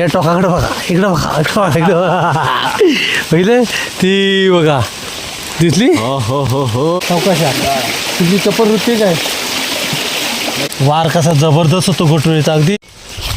या टोकाकडे बघा इकडं बघा बघा इकडं बघा. पहिले ती बघा. दिसली? हो हो हो हो. चौकशा तुझी चपरवृत्ती काय? वार कसा जबरदस्त होतो घोटुळीचा अगदी.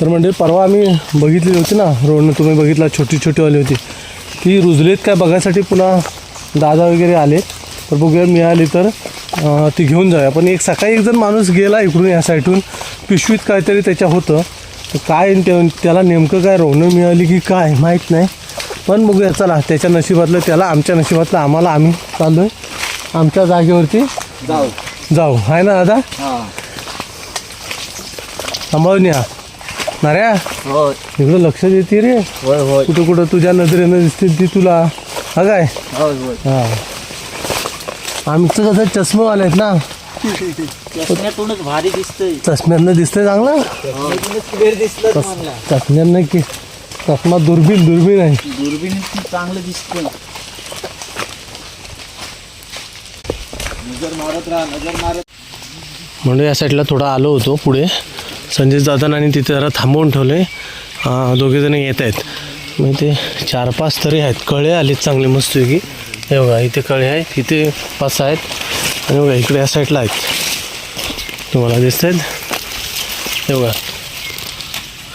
तर म्हणजे परवा आम्ही बघितली होती ना रोडनं तुम्ही बघितला छोटी छोटीवाली होती. ती रुजलीत काय बघायसाठी पुन्हा दादा वगैरे आले. तर बघूया मिळाली तर ती घेऊन जाऊया. पण एक सकाळी एक जण माणूस गेला इकडून या साईडून पिशवीत काहीतरी त्याच्या होतं. तर काय ते- त्याला नेमकं काय रोवणं मिळाली की काय माहीत नाही. पण बघूया चला त्याच्या नशिबातलं त्याला आमच्या नशिबातलं आम्हाला आम्ही चाललो आहे आमच्या जागेवरती जाऊ. जाऊ. आहे ना दादा? सांभाळून या. नाऱ्या इकडं लक्ष देते रे. कुठं कुठं तुझ्या नजरेनं दिसते ती तुला. हा काय? हा. आमचं कसं चष्मेवाले आहेत ना? चष्म्यातूनच भारी दिसतंय. चष्म्यानं दिसतंय चांगलं? क्लिअर दिसलं तुम्हाला. चष्म्यानं की चष्मा दुर्बीण दुर्बीण आहे. दुर्बीण चांगलं दिसतंय. नजर मारत राहा नजर मारत म्हणून या साईडला थोडा आलो होतो पुढे. संजय दादा आणि तिथे जरा थांबवून ठेवले. दोघे जण येत आहेत. मग ते चार पाच तरी आहेत. कळे आलेत चांगले मस्त की हे बघा इथे कळे आहेत इथे पाच सहा आहेत. आणि बघा इकडे या साईडला आहेत. तुम्हाला दिसत आहेत हे बघा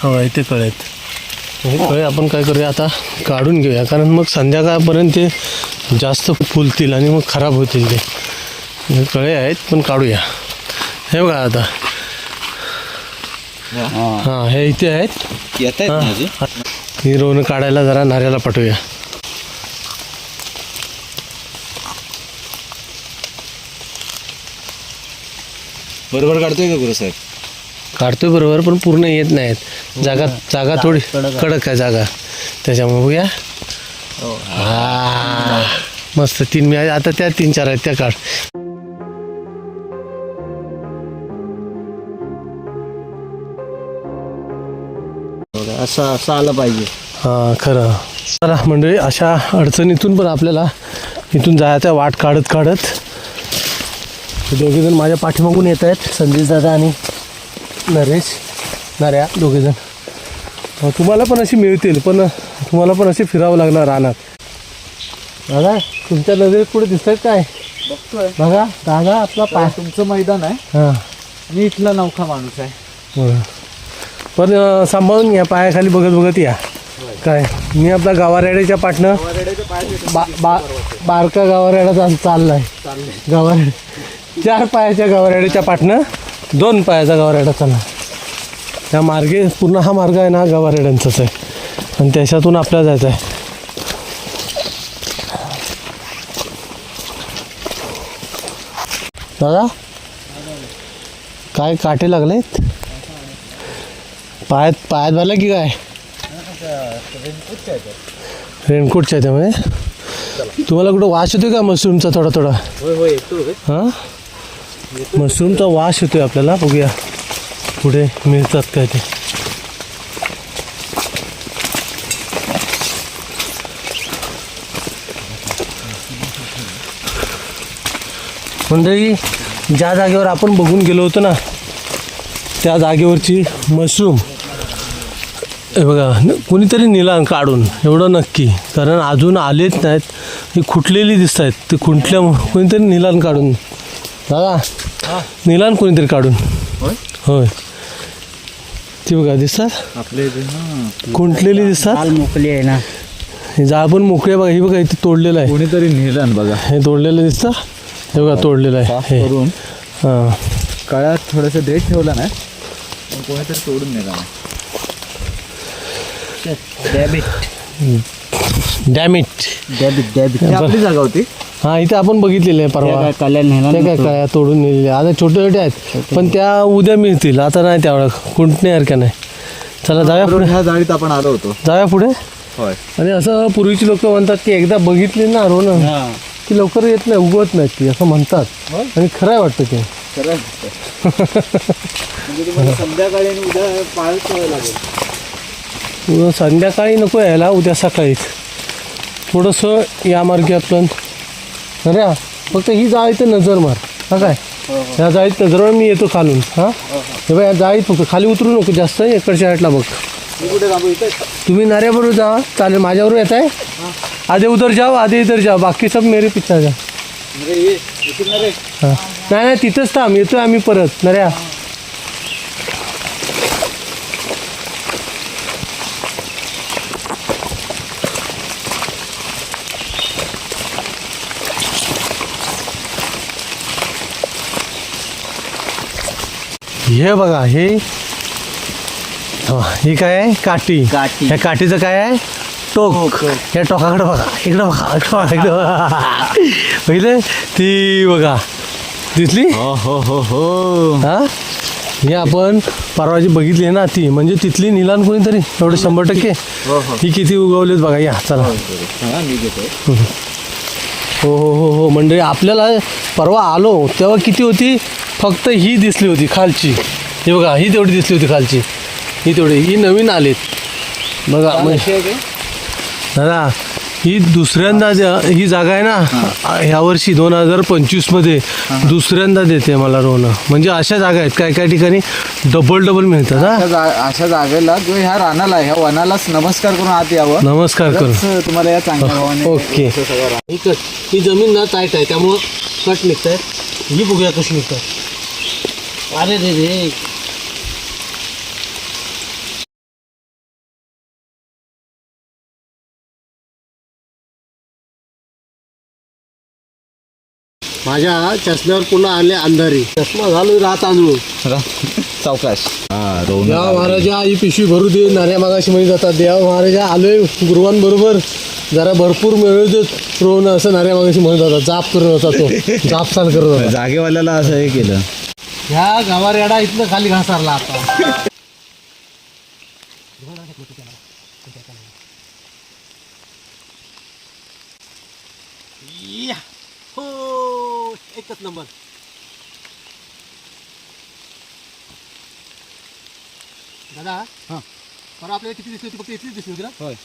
हो बघा इथे कळे आहेत हे. कळे आपण काय करूया आता? काढून घेऊया कारण मग संध्याकाळपर्यंत ते जास्त फुलतील आणि मग खराब होतील ते. कळे आहेत पण काढूया. हे बघा आता. हां. हे इथे आहेत. ही. रोवणं काढायला जरा नाऱ्याला पाठवूया. बरोबर काढतोय का गुरुसाहेब? काढतोय बरोबर पण पूर्ण येत नाहीत. जागा जागा थोडी कडक आहे. जागा. त्याच्यामुळे बघूया. हा. मस्त तीन मी आता त्या तीन चार आहेत त्या काढ. असं असं आलं पाहिजे. हां खरं. चला मंडळी अशा अडचणीतून पण आपल्याला इथून जायचं वाट काढत काढत. हे दोघेजण माझ्या पाठीमागून येत आहेत. संदेश दादा आणि नरेश नऱ्या दोघेजण तुम्हाला पण अशी मिळतील पण तुम्हाला पण असे फिरावं लागणार रानात. दादा तुमच्या नजरेत कुठे दिसत आहेत काय बघा दादा आपला पाय. तुमचं मैदान आहे. हां. मी इथला नौखा माणूस आहे. पण सांभाळून घ्या पायाखाली बघत बघत या काय? मी आपला गावारेड्याच्या पाटणं बा बा बारका गावारेडा चाल चाललाय. गावारेड चार पायाच्या गावारेड्याच्या पाटणं दोन पायाचा गावारेडा चालला त्या मार्गे पूर्ण हा मार्ग आहे ना गावारेड्यांचाच आहे. आणि त्याच्यातून आपल्याला जायचं आहे. दादा काय काटे लागलेत? पायात पायात भरला की काय? रेनकोटच्या त्यामुळे तुम्हाला कुठं वास येतोय का मशरूमचा थोडा थोडा? हां? मशरूमचा वास येतोय आपल्याला. बघूया. पुढे मिळतात काय ते. मंडळी ज्या जागेवर आपण बघून गेलो होतो ना त्या जागेवरची मशरूम. हे बघा कोणीतरी निला काढून एवढं नक्की. कारण अजून आलेच नाहीत. ही खुटलेली दिसत आहेत ते खुंटल्या कोणीतरी निलान काढून दादा निलान कोणीतरी काढून. होय? होय. ती बघा दिसतात? हा. खुंटलेली दिसतात? मोकली आहे ना. हे जाळ पण मोकळे आहे बघा ही बघा इथे तोडलेलं आहे. कोणीतरी नेलं बघा. हे तोडलेलं दिसतं? हे बघा तोडलेलं आहे. हे. करून. हां. काळात थोडंसं देठ ठेवला पण कोणीतरी तोडून नेला नाही डॅमिट डॅबिट डॅबिट आपली जागा होती. हां इथे आपण बघितलेलं आहे परवा. त्या काय काय तोडून नेलेले आता छोटे छोटे आहेत. पण त्या उद्या मिळतील. आता नाही त्यावेळेला कुंटण्यासारख्या नाही चला जाऊया बरोबर पुढे. ह्या जाळीत आपण आलो होतो. जाऊया पुढे. होय. आणि असं पूर्वीची लोक म्हणतात की एकदा बघितली ना रोन की लवकर येत नाही उगवत नाही ती असं म्हणतात. होय. आणि खरं आहे वाटतं ते. खरं म्हणजे तुम्हाला संध्याकाळी आणि उद्या पाळत ठेवायला लागेल. उद्या संध्याकाळी नको यायला उद्या सकाळीच थोडंसं या मार्गे आपण अरे फक्त ही जाळी तर नजर मार. हा काय? या जाळीत नजर मार मी येतो खालून. हां? हे बघ या जाळीत फक्त खाली उतरू नको जास्त इकडच्या साईडला बघ. तुम्ही नाऱ्याबरोबर जा चालेल माझ्याबरोबर येत आहे आधे उधर जाओ आधे इधर जाओ बाकी सब मेरे पिछा जा. हां. नाही नाही तिथंच थांब येतोय आम्ही परत. नऱ्या हे बघा हे हा, ही काय आहे? काठी. काठी. ह्या काठीचं काय आहे? टोक. या टोकाकडे बघा. इकडे बघा इकडे बघा इकडे बघा. पहिले ती बघा. दिसली? हो हो हो हो. हा? ही आपण परवाची बघितली ना ती. म्हणजे तिथली निलान कोणीतरी? एवढं शंभर टक्के? हो हो. ही किती उगवलीत बघा या चला. हा मी हो हो हो हो. मंडळी आपल्याला परवा आलो तेव्हा किती होती? फक्त ही दिसली होती खालची. ही बघा ही तेवढी दिसली होती खालची. ही तेवढी ही नवीन आलीत. बघा दादा ही दुसऱ्यांदा ही जागा आहे ना ह्या वर्षी दोन हजार पंचवीसमध्ये दुसऱ्यांदा देते मला रोनं म्हणजे अशा जागा आहेत काय काय ठिकाणी डबल डबल मिळतात अशा जागेला जो ह्या रानाला ह्या वनालाच नमस्कार करून आत यावं. नमस्कार करू तरच तुम्हाला या चांगल्या भावाने ओके. ही ही जमीन ना टाईट आहे त्यामुळं कट निघत आहेत ही बघूया कशी निघतात. अरे रे रे. माझ्या चष्म्यावर पुन्हा आले अंधारी. चष्मा घालून राहत आणून सावकाश. हा देवा महाराजा ही पिशवी भरू दे नाऱ्या मागाशी मध्ये जातात. देवा महाराजा आलोय गुरुवांबरोबर. जरा भरपूर मिळू देत रोवणं असं नाऱ्या मागाशी म्हणत होता जाप करत होता तो. जाप चाल करत होता जागेवाल्याला असं हे केलं. ह्या गावारेडा इथनं खाली घासारला आता. या. हो एकच नंबर. दादा हां. परवा आपल्याला किती दिसली होती? फक्त इथलीच दिसली होती ना? होय.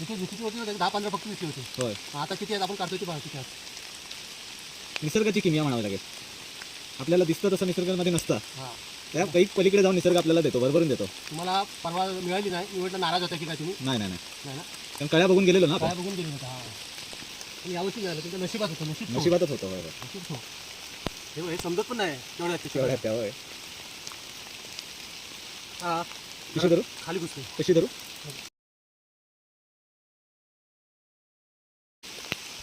इथे दिसली होती ना दहा पंधरा फक्त दिसली होती. होय. आता किती आहेत? आपण काढतोय ते आहेत निसर्गाची किमया म्हणावी लागेल. आपल्याला दिसतं तसं निसर्गामध्ये नसतं. हां. त्या काही पलीकडे जाऊन निसर्ग आपल्याला देतो बरोबरून देतो. तुम्हाला परवा मिळाली नाही निवडला नाराज होता की काय तुम्ही? नाही नाही नाही. नाही ना? कारण कळ्या बघून गेलेलो ना काय आपण बघून गेले होता हा. यावर्षी मिळालं तुमच्या नशिबात होतं नशीब. नशिबातच होतो. नशीब ठेव. हे बघ, हे समजत पण नाही तेवढ्या तेवढ्या त्या होय. हा. कशी धरू? खाली घुसले कशी धरू?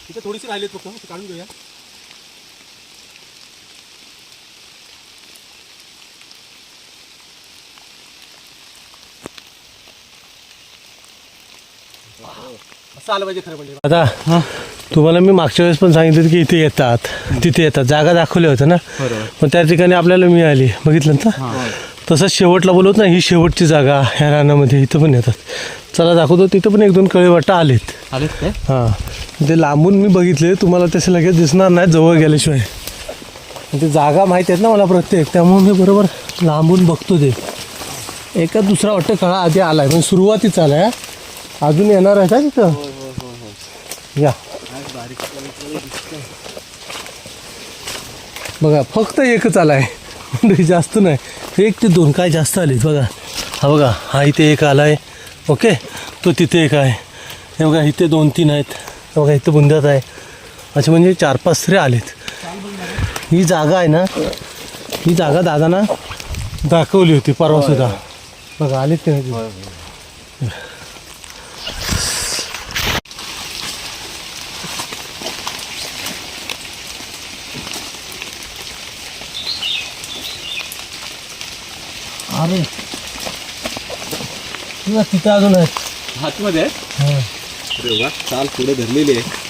तिथे थोडीशी राहिली फक्त ते काढून घेऊया. असं आलं पाहिजे खरं म्हणजे. आता तुम्हाला मी मागच्या वेळेस पण सांगितलं की इथे येतात तिथे येतात जागा दाखवल्या होत्या ना? पण त्या ठिकाणी आपल्याला मिळाली बघितलं ना? तसंच शेवटला बोलवत ना ही शेवटची जागा ह्या रानामध्ये इथं पण येतात. चला दाखवतो तिथं पण एक दोन कळे वाटा आलेत काय? हां. ते लांबून मी बघितले तुम्हाला तसे लगेच दिसणार नाही जवळ गेल्याशिवाय. ते जागा माहिती आहेत ना मला प्रत्येक त्यामुळे मी बरोबर लांबून बघतो ते. एका दुसरा वाटतं कळा आधी आलाय म्हणजे सुरुवातीच आलाय हा. अजून येणार आहे का तिथं? या. बघा फक्त एकच आलाय. म्हणजे जास्त नाही. एक ते दोन काय जास्त आलीत बघा. हा बघा हा इथे एक आलाय. ओके? तो तिथे एक आहे. हे बघा इथे दोन तीन आहेत. हे बघा इथे बुंद्यात आहे. असे म्हणजे चार पाच तरी आलेत. ही जागा आहे ना? ही जागा दादाना दाखवली होती परवा सुद्धा. बघा आलेत की नाही अरे. तुला तिथं अजून आहेत. हातमध्ये आहे हां. चाल पुढे धरलेली आहे.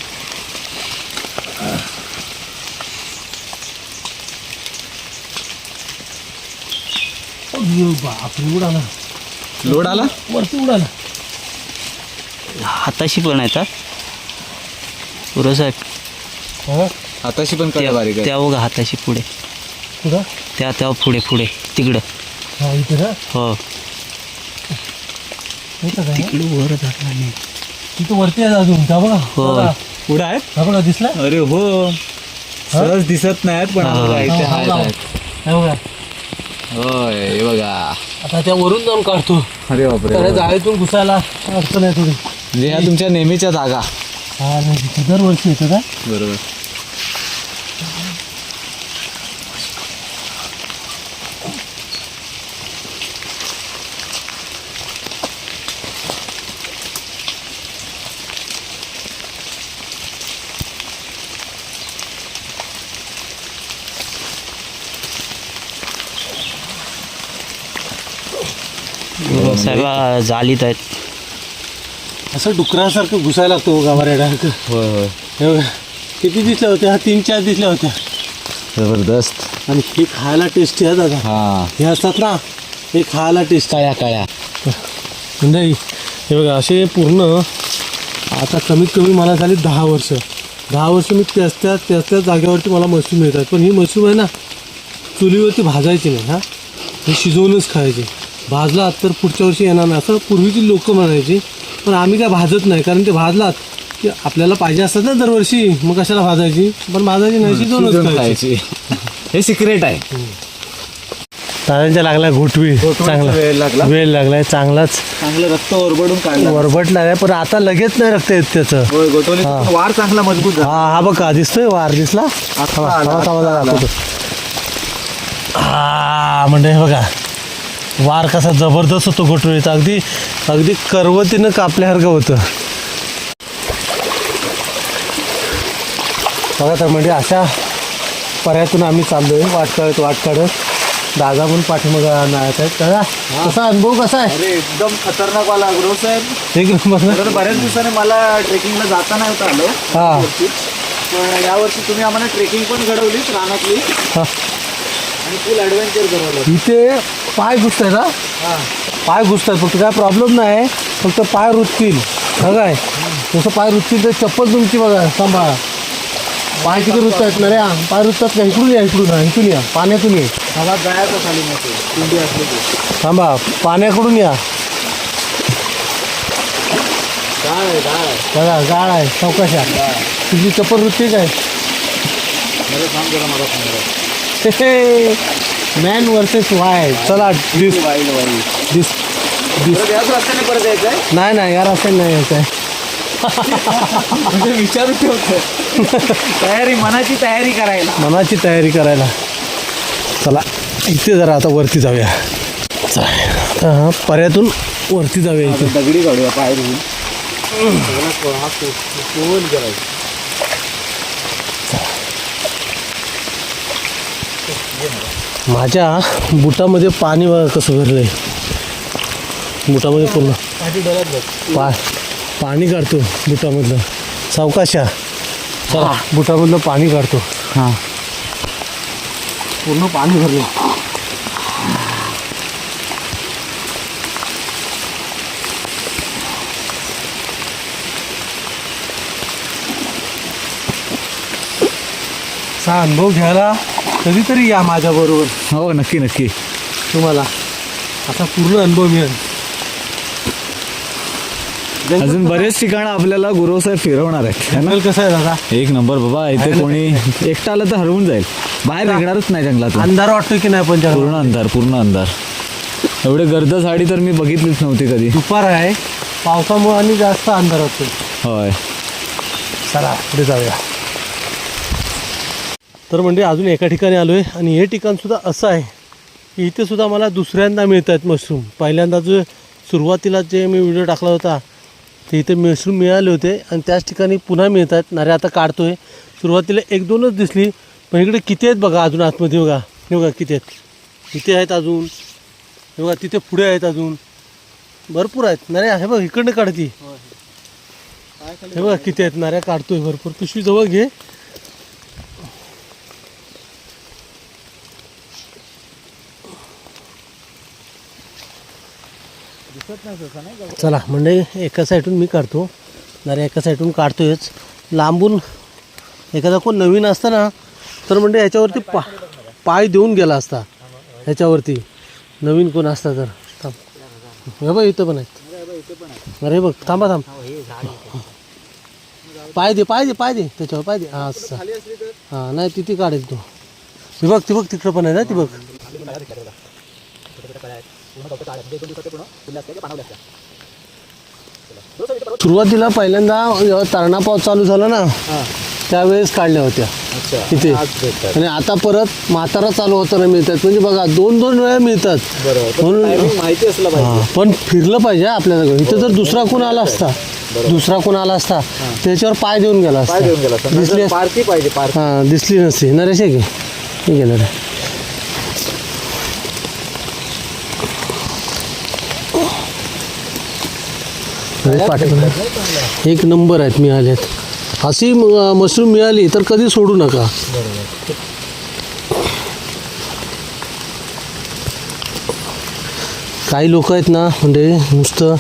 अरे बापरे उडाला. लोड आला? वरती उडाला. हाताशी पण येतात पुरं साहेब. हा. हाताशी पण कळ्या बारीक आहे. त्या बघा हाताशी पुढे. त्या तेव्हा पुढे पुढे तिकडं. हा इथे ना? हो. इथं काय तिकडं वर धरला नाही. तिथं वरती आहे अजून का बघा? हो. बघा. पुढे आहेत हा बघा दिसला? अरे हो. सहज दिसत नाहीत पण हा. बघा, इथे आहेत आहेत. बघा. होय हे बघा. आता त्या वरून जाऊन काढतो. अरे बापरे. तर जाळीतून घुसायला अडचण आहे थोडी म्हणजे ह्या तुमच्या नेहमीच्या जागा. हा नाही तिथे दरवर्षी येतं का? बरोबर. सर्व जालीत आहेत. असं डुकरासारखं घुसायला लागतो गावाऱ्यासारखं होय होय. हे बघा किती दिसल्या होत्या? हा तीन चार दिसल्या होत्या. जबरदस्त. आणि हे खायला टेस्टी आहे दादा. हा. हे असतात ना हे खायला टेस्ट काळ्या काळ्या. नाही हे बघा असे पूर्ण आता कमीत कमी मला झाली दहा वर्ष. दहा वर्ष मी त्याच त्या त्याच त्याच जागेवरती मला मशरूम मिळतात. पण ही मशरूम आहे ना चुलीवरती भाजायची नाही हा. हे शिजवूनच खायची. भाजलात तर पुढच्या वर्षी येणार नाही. असं पूर्वीची लोक म्हणायची. पण आम्ही काय भाजत नाही कारण ते भाजलात की आपल्याला पाहिजे असतात ना दरवर्षी. मग कशाला भाजायची? पण भाजायची नाही शिजवूनच शिजवून खायची. हे सिक्रेट आहे. दादांच्या लागला घोटवी चांगला. वेळ लागला. वेळ लागलाय चांगलाच. चांगलं रक्त ओरबडून काढलं. वरबटला आहे पण आता लगेच नाही रक्त येत त्याचं. होय हा. वार चांगला मजबूत झाला. हा हा बघा दिसतोय वार दिसला? थांबा, थांबा, थांबा. दाखवतो. हा म्हणजे हे बघा. वार कसा जबरदस्त होतो गोटुळीचा अगदी अगदी करवतीनं कापल्यासारखं होतं. बघा तर म्हणजे अशा पर्यातून आम्ही चाललोय. वाट काढत वाट काढत दादा पण पाठीमागं नाळत आहेत दादा कसा अनुभव कसा आहे? अरे एकदम खतरनाक वाला गुरु साहेब. एक नंबर ना? तर बऱ्याच दिवसाने मला ट्रेकिंगला जाता नाही होता आलो. हा. यावर्षी. पण यावर्षी तुम्ही आम्हाला ट्रेकिंग पण घडवलीच रानातली. हा. आणि फुल ॲडव्हेंचर करवलं इथे पाय घुसतायत हा हा पाय घुसतात फक्त काय प्रॉब्लेम नाही. फक्त पाय रुततील. हा. काय जसं पाय रुततील तर चप्पल तुमची बघा सांभाळा. पाय किती रुततात ना रे? पाय रुततात का? इकडून या इकडून या इकडून या. पाण्यातून ये. जायचं खाली असली थांबा. पाण्याकडून या. बघा गाळ आहे. चौकशा. तुझी चप्पल रुतते काय? मला मॅन वर्सेस वाय चला दिस दिस दिस परत याच रस्त्याने परत यायचं आहे नाही नाही यार असं नाही यायचं आहे म्हणजे विचारू ठेवतो तयारी मनाची तयारी करायला मनाची तयारी करायला चला इथे जरा आता वरती जाऊया चला आता पर्यातून वरती जाऊया इथे दगडी काढूया पाय धुवून माझ्या बुटामध्ये पाणी बघा कसं भरलंय. बुटामध्ये पूर्ण. पा पाणी काढतो बुटामधलं. सावकाशा. चला बुटामधलं पाणी काढतो. हां. पूर्ण पाणी भरलं. असा अनुभव घ्यायला कधीतरी या माझ्याबरोबर. हो नक्की नक्की. तुम्हाला. असा पूर्ण अनुभव मिळेल. अजून बरेच ठिकाणं आपल्याला गुरु साहेब फिरवणार आहेत है ना? जंगल कसं आहे दादा? एक नंबर बाबा इथे कोणी एकटा आलं तर हरवून जाईल. बाहेर निघणारच नाही जंगलातून. अंधार वाटतो की नाही पण जंगलात? पूर्ण अंधार पूर्ण अंधार. एवढे गर्द झाडी तर मी बघितलीच नव्हती कधी. दुपार आहे. पावसामुळे आणि जास्त अंधार होतो होय. चला पुढे जाऊया. तर म्हणजे अजून एका ठिकाणी आलो आहे आणि हे ठिकाण सुद्धा असं आहे की इथे सुद्धा मला दुसऱ्यांदा मिळत आहेत मशरूम पहिल्यांदा जो सुरुवातीला जे मी व्हिडिओ टाकला होता ते इथे मशरूम मिळाले होते आणि त्याच ठिकाणी पुन्हा मिळत आहेत नारे आता काढतो आहे सुरुवातीला एक दोनच दिसली पण इकडे किती आहेत बघा अजून आतमध्ये बघा. हे बघा किती आहेत. इथे आहेत अजून. हे बघा तिथे पुढे आहेत अजून. भरपूर आहेत. नारे हे बघ इकडनं काढती. हे बघा किती आहेत. नाऱ्या काढतोय भरपूर. पिशवी जवळ घे. चला म्हणजे एका साईडून मी काढतो. नाऱ्या एका साईडून काढतोयच. लांबून एखादा कोण नवीन असता ना तर म्हणजे याच्यावरती पा पाय देऊन गेला असता. ह्याच्यावरती नवीन कोण असता तर. थांब. हे बघ इथं पण आहेत. अरे बघ थांबा थांब. पाय दे पाय दे पाय दे. त्याच्यावर पाय दे. हा हां नाही तिथे काढेल तू. ती बघ ती बघ तिकडं पण आहे ना ती बघ. सुरुवातीला पहिल्यांदा जेव्हा तरणा पाऊस चालू झाला ना त्यावेळेस काढल्या होत्या. इथे. आणि आता परत म्हातारा चालू होताना मिळतात. म्हणजे बघा दोन दोन वेळा मिळतात. म्हणून माहिती असलं पण फिरलं पाहिजे आपल्या जागेवर इथं जर दुसरा कोण आला असता दुसरा कोण आला असता त्याच्यावर पाय देऊन गेला असता. दिसली पाहिजे दिसली नसती. नरेश आहे की? गेलं पाटील एक नंबर आहेत मिळालेत. अशी मशरूम मिळाली तर कधी सोडू नका. काही लोक आहेत ना म्हणजे नुसतं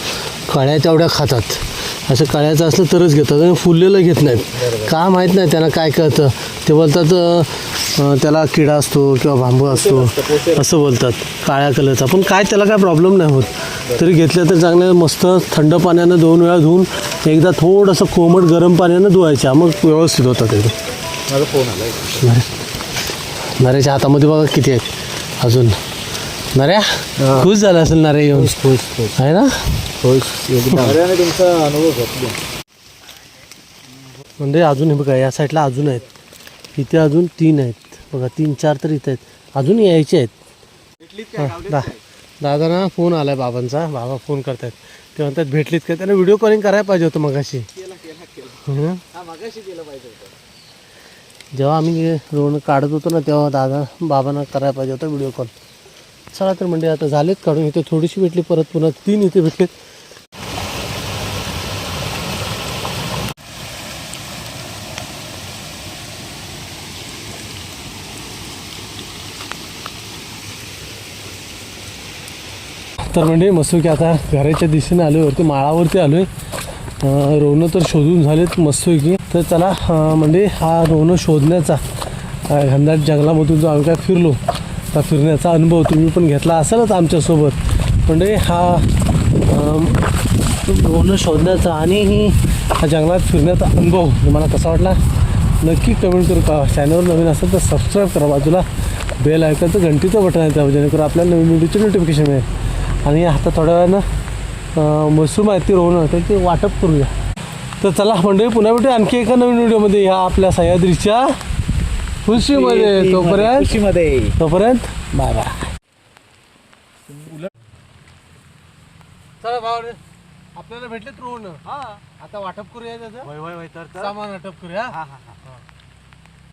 कळ्या तेवढ्या खातात. असं कळ्याचं असलं तरच घेतात आणि फुललेलं घेत नाहीत. का माहीत नाही त्यांना काय कळतं. ते बोलतात त्याला किडा असतो किंवा बांबू असतो. असं बोलतात. काळ्या कलरचा. पण काय त्याला काय प्रॉब्लेम नाही होत. तरी घेतलं तर चांगलं मस्त थंड पाण्यानं दोन वेळा धुवून एकदा थोडंसं कोमट गरम पाण्यानं धुवायच्या. मग व्यवस्थित होतात एकदम माझा फोन आला नरे नऱ्याच्या हातामध्ये बघा किती आहेत. अजून. नऱ्या खुश झाला असेल नऱ्या येऊन. खुश खुश आहे ना? तुमचा अनुभव घेतला. म्हणजे अजून हे बघा या साईडला अजून आहेत. इथे अजून तीन आहेत. बघा तीन चार तर इथे आहेत. अजून यायचे आहेत. हा, दादा दादांना फोन आलाय बाबांचा. बाबा फोन करतायत. ते म्हणतात भेटलीत का? त्यांना व्हिडिओ कॉलिंग करायला पाहिजे होतं मगाशी. जेव्हा आम्ही लोन काढत होतो ना तेव्हा दादा बाबांना करायला पाहिजे होतं व्हिडिओ कॉल चला तर म्हणजे आता झालेत काढून. इथे थोडीशी भेटली परत पुन्हा तीन इथे भेटलेत. तर म्हणजे मस्तपैकी आता घराच्या दिशेने आलो वरती माळावरती आलो आहे रोवणं तर शोधून झालेत मस्तपैकी तर चला म्हणजे हा रोवणं शोधण्याचा घनदाट जंगलामधून जो आम्ही काय फिरलो त्या फिरण्याचा अनुभव तुम्ही पण घेतला असेलच आमच्यासोबत. म्हणजे हा रोवणं शोधण्याचा आणि हा जंगलात फिरण्याचा अनुभव मला कसा वाटला? नक्की कमेंट करू का? चॅनलवर नवीन असेल तर सबस्क्राईब करा बाजूला बेल ऐकायचं घंटीचं बटन आहे त्या जेणेकरून आपल्याला नवीन व्हिडिओची नोटिफिकेशन मिळेल. आणि आता थोड्या वेळानं अं, मशरूम आहेत ती रोवणं त्याची वाटप करूया. तर चला मंडळी पुन्हा भेटू आणखी एका नवीन व्हिडिओमध्ये ह्या आपल्या सह्याद्रीच्या खुशीमध्ये. तोपर्यंत खुशीमध्ये. तोपर्यंत बाय बाय. चला भाऊ आपल्याला भेटलेत रोवणं. आता वाटप करूया त्याचं. सामान वाटप करूया.